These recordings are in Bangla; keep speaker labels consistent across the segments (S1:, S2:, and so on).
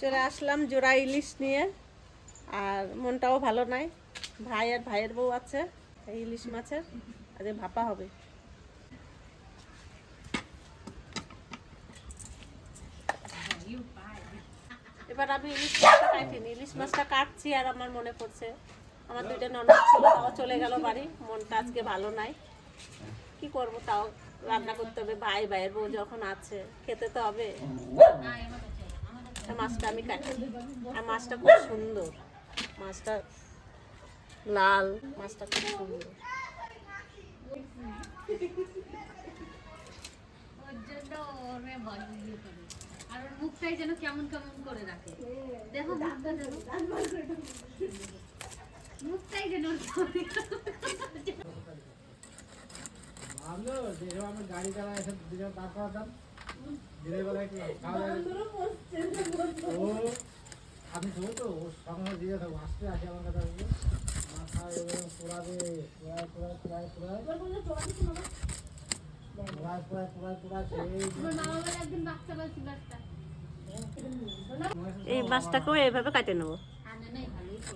S1: চলে আসলাম জোড়া ইলিশ নিয়ে, আর মনটাও ভালো নাই। ভাই আর ভাইয়ের বউ আছে, এই ইলিশ মাছের, আজকে ভাপা হবে। এবার আমি ইলিশ মাছটা কাটিনি, ইলিশ মাছটা কাটছি আর আমার মনে পড়ছে, আমার দুইটা ননদ ছিল, তাও চলে গেল বাড়ি, মনটা আজকে ভালো নাই। কি করব তাও? রান্না করতে হবে, ভাই, ভাইয়ের বউ যখন আছে, খেতে তো হবে। মাছটা আমি কাটি। আর মাছটা খুব সুন্দর। মাছটা লাল, মাছটা খুব সুন্দর।
S2: মুখটাই যেন কেমন কেমন করে রাখে দেখো যেন মুখটাই যেন ওর কেমন কেমন করে।
S3: ভাবলো যে এরকম আমি গাড়ি দুজন দাঁড় করাতাম। দিনের ও আমি শুধু তো ওর সঙ্গে দিয়ে থাকব আসতে আসে আমার কথা বলবে মাথা এরকম পোড়াবে পোড়ায় পোড়ায় পোড়ায় পোড়ায়। পোড়ায় পোড়ায় পোড়ায় পোড়ায় সেই
S1: এই মাছটাকেও এইভাবে কাটে নেব।
S2: আনে নাই ভালোই তো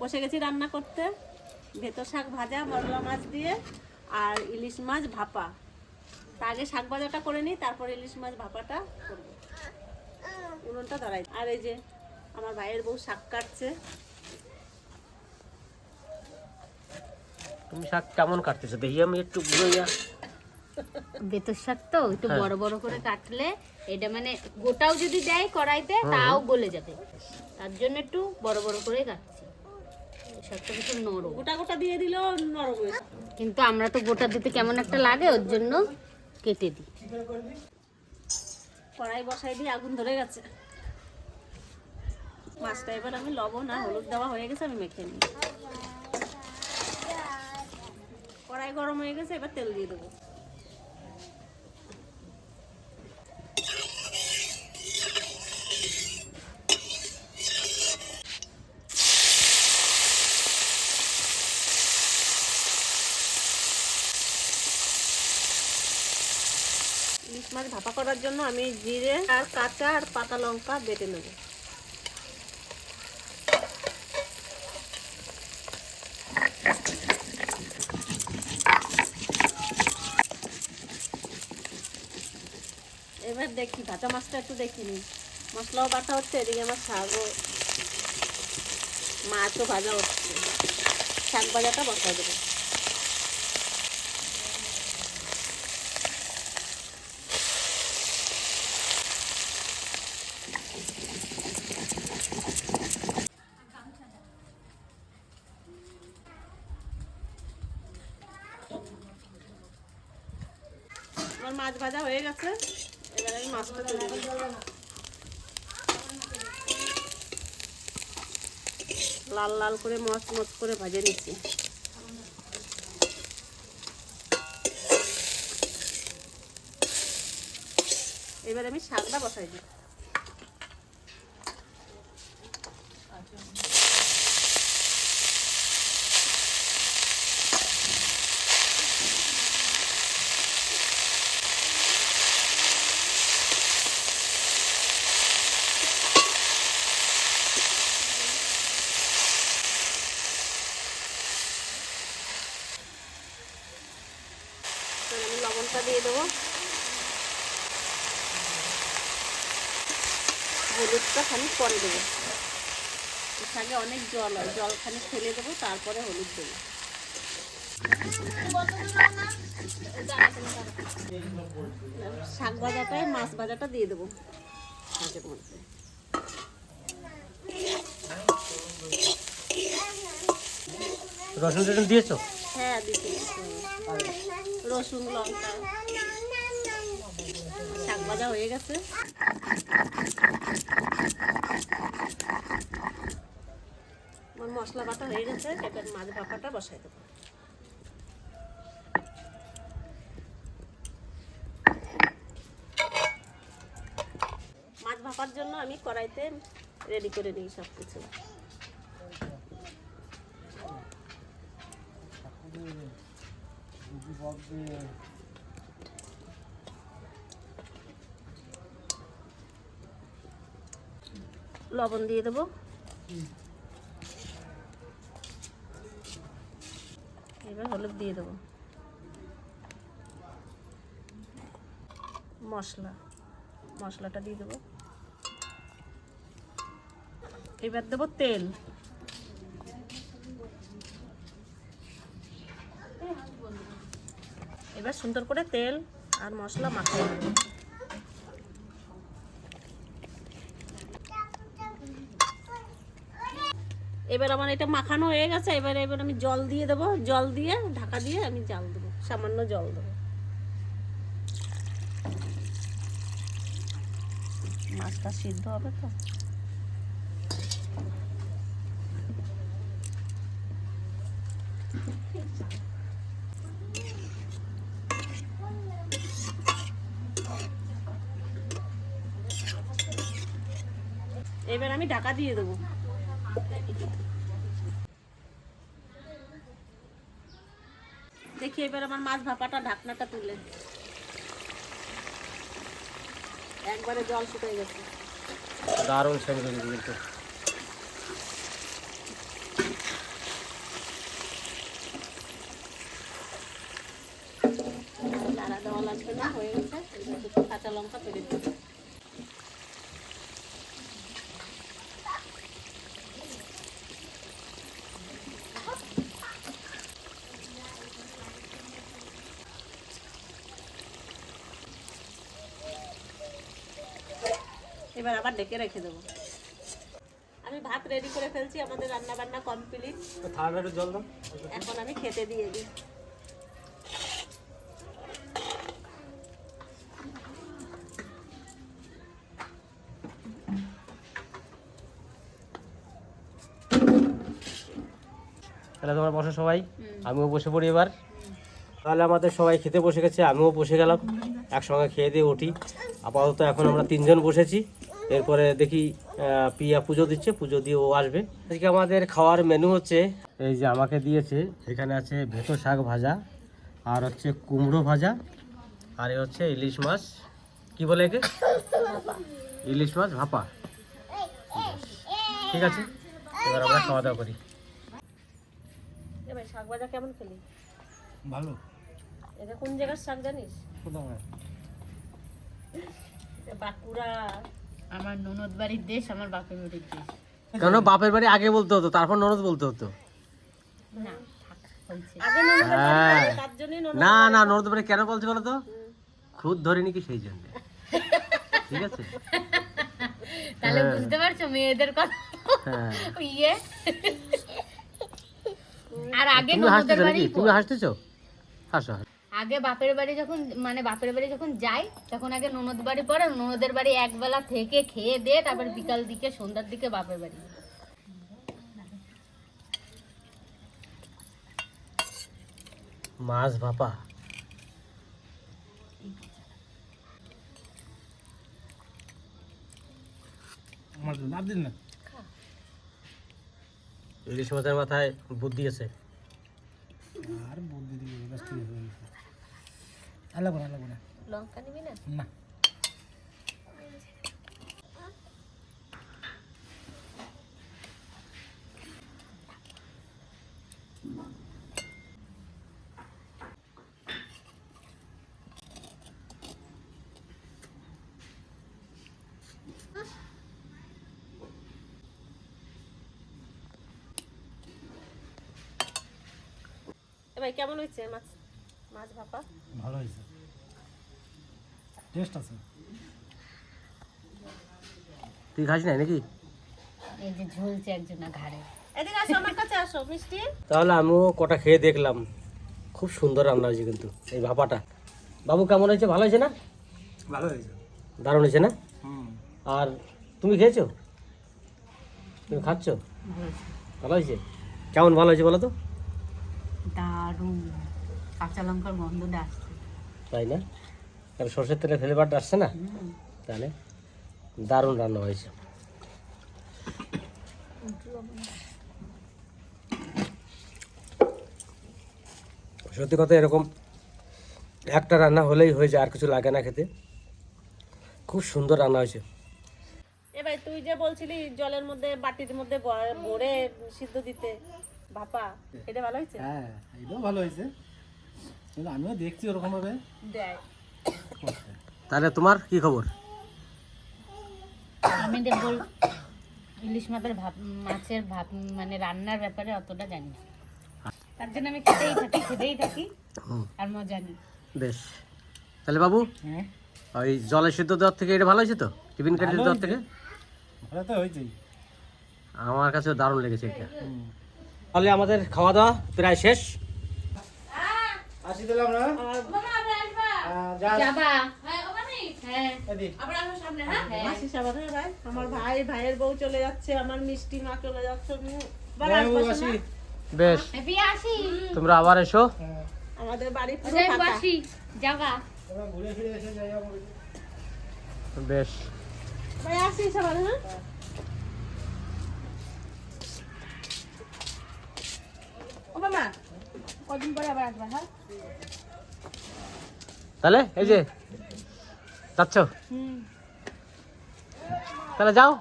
S1: বসে গেছি রান্না করতে। ভেতর শাক ভাজা মরলা মাছ দিয়ে আর ইলিশ মাছ ভাপা। তা আগে শাক ভাজাটা করে নিই তারপর ইলিশ মাছ ভাপাটা করব। উনুনটা দাঁড়াই আর এই যে আমার ভাইয়ের বউ শাক কাটছে।
S4: তুমি শাক কেমন কাটতেছো? দেখি আমি একটু বুঝাইয়া।
S2: বেতর শাক তো একটু
S4: হ্যাঁ।
S2: বড় বড় করে কাটলে এটা মানে গোটাও যদি দেয় কড়াইতে তাও গলে যাবে। তার জন্য একটু বড় বড় করে কাটছি। নরম
S1: গোটা গোটা দিয়ে দিলেও নরম হয়ে
S2: কিন্তু আমরা তো গোটা দিতে কেমন একটা লাগে ওর জন্য কেটে দিই।
S1: কড়াই বসাই দিয়ে আগুন ধরে গেছে। মাছটা এবার আমি লবণ না হলুদ দেওয়া হয়ে গেছে আমি মেখে নিই। কড়াই গরম হয়ে গেছে এবার তেল দিয়ে দেবো ইলিশ মাছ ভাপা করার জন্য আমি জিরে আর কাঁচা আর পাতা লঙ্কা বেটে নেব। এবার দেখি, ভাজা মাছটা একটু দেখিনি মশলাও বাটা হচ্ছে, এদিকে আমার শাকও, মাছও ভাজা হচ্ছে। শাক ভাজাটা বসাই দেবো। মাছ ভাজা হয়ে গেছে। এবার আমি মাছটা তুলে দিই লাল লাল করে মচ মচ করে ভাজে নিচ্ছি। এবার আমি শাকটা বসাই দিই এবার লবণটা দিয়ে দেবো। হলুদটা খানি পরে দেবো। শাকে অনেক জল হয় জল খানি ফেলে দেবো তারপরে হলুদ দেবো। শাক ভাজাটায় মাছ ভাজাটা দিয়ে দেবো। শাকের মধ্যে।
S4: রসুন টসুন দিয়েছ?
S1: হ্যাঁ দিতে রসুন, লঙ্কা। শাক ভাজা হয়ে গেছে। আমার মশলা বাটা হয়ে গেছে, এবার মাছ ভাপাটা বসাই দেবো। মাছ ভাপার জন্য আমি কড়াইতে রেডি করে নিই সব কিছু লবণ দিয়ে দেবো। এবার হলুদ দিয়ে দেবো। মশলা মশলাটা দিয়ে দেবো। এবার দেবো তেল। এবার সুন্দর করে তেল আর মশলা মাখিয়ে এবার আমার এটা মাখানো হয়ে গেছে, এবার এবার আমি জল দিয়ে দেবো। জল দিয়ে, ঢাকা দিয়ে আমি জাল দেবো, সামান্য জল দেবো। মাছটা সিদ্ধ হবে তো? এবার আমি ঢাকা দিয়ে দেবো। দেখি এবার আমার মাছ ভাপাটা ঢাকনাটা তুলে। একবারে জল শুকিয়ে গেছে।
S4: দারুণ বেরিয়েছে কিন্তু।
S1: লাগবে না হয়ে গেছে। কাঁচা লঙ্কা ফেলে দিতে এবার আবার ডেকে রেখে দেবো। আমি ভাত রেডি করে ফেলছি আমাদের রান্না বান্না কমপ্লিট
S4: একটু জল দাও।
S1: এখন আমি খেতে দিয়ে দিই।
S4: তাহলে তোমরা বসো সবাই। আমিও বসে পড়ি এবার। তাহলে আমাদের সবাই খেতে বসে গেছে আমিও বসে গেলাম। একসঙ্গে খেয়ে দিয়ে উঠি। আপাতত এখন আমরা তিনজন বসেছি। এরপরে দেখি পিয়া পুজো দিচ্ছে পুজো দিয়ে ও আসবে। আজকে আমাদের খাওয়ার মেনু হচ্ছে এই যে আমাকে দিয়েছে এখানে আছে ভেতো শাক ভাজা আর হচ্ছে কুমড়ো ভাজা আর এ হচ্ছে ইলিশ মাছ। কি বলে একে? ইলিশ মাছ ভাপা। ঠিক আছে এবার আমরা খাওয়া দাওয়া করি।
S1: এবার শাক ভাজা কেমন খেলি?
S3: ভালো।
S1: এটা কোন জায়গার শাক জানিস? বাঁকুড়া।
S2: আমার ননদ বাড়ির দেশ আমার বাপের বাড়ির দেশ।
S4: কেন? বাপের বাড়ি আগে বলতে হতো তারপর ননদ বলতে হতো।
S2: না
S4: হ্যাঁ। না না ননদ বাড়ি কেন বলছে বলো তো? খুদ ধরেনি কি সেই জন্য। ঠিক আছে?
S2: তাহলে বুঝতে পারছ মেয়েদের কথা?
S4: হ্যাঁ।
S2: ইয়ে। আর আগে ননদের বাড়ি
S4: তুমি হাসতেছো? হাসো হাসো।
S2: আগে বাপের বাড়ি যখন মানে বাপের বাড়ি যখন যাই তখন আগে ননদ বাড়ি পরে ননদের বাড়ি একবেলা থেকে খেয়ে দিয়ে তারপর বিকাল দিকে সন্ধ্যার দিকে বাপের বাড়ি।
S4: মাছ ভাপা।
S3: আমার লাভ দিন না।
S4: ইলিশ মাছের মাথায় বুদ্ধি আছে।
S3: আর বুদ্ধি দিয়ে হয়ে না আলাগো না।
S1: লঙ্কা নিবি না?
S3: না।
S1: এবার কেমন হয়েছে মাছ? মাছ ভাপা?
S3: ভালো হয়েছে। টেস্ট আছে।
S4: তুই খাস নাই নাকি?
S2: এই যে ঝুলছে একজন ঘাড়ে।
S1: এদিকে আসো আমার কাছে আসো মিষ্টি।
S4: তাহলে আমিও কটা খেয়ে দেখলাম। খুব সুন্দর রান্না হয়েছে কিন্তু এই ভাপাটা। বাবু কেমন হয়েছে? ভালো হয়েছে না?
S3: ভালো হয়েছে।
S4: দারুণ হয়েছে না? আর তুমি খেয়েছো? তুমি খাচ্ছ? ভালো হয়েছে? কেমন ভালো হয়েছে বলো তো?
S2: দারুণ। কাঁচা লঙ্কার গন্ধটা আসছে।
S4: তাই না? তাহলে সর্ষের তেলে ফ্লেভারটা আসছে না? তাহলে দারুণ রান্না হয়েছে। সত্যি কথা এরকম একটা রান্না হলেই হয়ে যায় আর কিছু লাগে না খেতে। খুব সুন্দর রান্না হয়েছে।
S1: এবার তুই যে বলছিলি জলের মধ্যে বাটির মধ্যে ভরে সিদ্ধ দিতে ভাপা এটা ভালো হয়েছে?
S3: হ্যাঁ এটাও ভালো হয়েছে। কিন্তু আমিও দেখছি ওরকম ভাবে
S1: দেয়
S4: তাহলে তোমার কি খবর?
S2: আমি দেখব ইলিশ মাছের ভাপ মাছের ভাপ মানে রান্নার ব্যাপারে অতটা জানি না। তার জন্য আমি খেতেই থাকি খেতেই থাকি আর মজা নিই।
S4: বেশ। তাহলে বাবু
S3: হ্যাঁ।
S4: ওই জলে সিদ্ধ দেওয়ার থেকে এটা ভালো হয়েছে তো? টিফিন কাটি দেওয়ার থেকে?
S3: ভালো তো হয়েছেই।
S4: আমার কাছে দারুণ লেগেছে এটা। তাহলে আমাদের খাওয়া দাওয়া প্রায় শেষ।
S3: আসি হ্যাঁ,
S2: হ্যাঁ।
S1: হ্যাঁ? ভাই? আমার ভাই ভাইয়ের বউ চলে যাচ্ছে আমার মিষ্টি মা চলে যাচ্ছে
S4: বেশ
S2: আসি।
S4: তোমরা আবার এসো।
S3: হ্যাঁ,
S1: আমাদের বাড়ি পুরো
S2: যাই আসি যাবা।
S3: তোমরা ঘুরে ফিরে এসে যাই আমার
S4: বেশ।
S1: ভাই আসিস আবার হ্যাঁ। ও মামা কদিন পরে আবার আসবা হ্যাঁ?
S4: তাহলে এই যে যাচ্ছ? তাহলে যাও।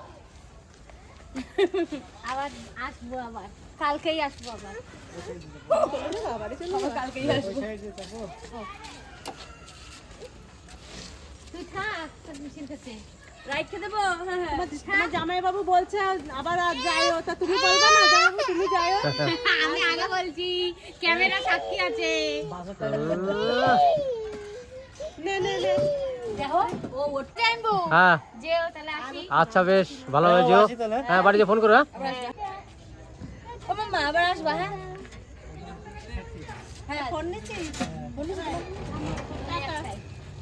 S2: আবার আসব আবার। কালকেই আসব আবার।
S1: কালকেই আসব।
S2: তুই থাক মেশিন কাছে
S1: রাইখে দেবো? তোমার জামাই বাবু বলছে আবার আর যাইও তা তুমি বলবে না জামাইবাবু তুমি যাইও
S2: আমি আগে বলছি ক্যামেরা সাক্ষী আছে।
S1: নে নে নে।
S4: হ্যাঁ।
S2: যেও
S4: আচ্ছা বেশ ভালো হয়েছো হ্যাঁ বাড়িতে ফোন করো হ্যাঁ।
S2: মামা আবার আসবা হ্যাঁ।
S1: ফোন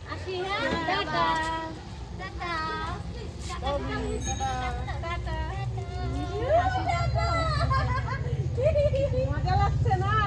S2: আসি হ্যাঁ। টাটা। মজা লাগছে না?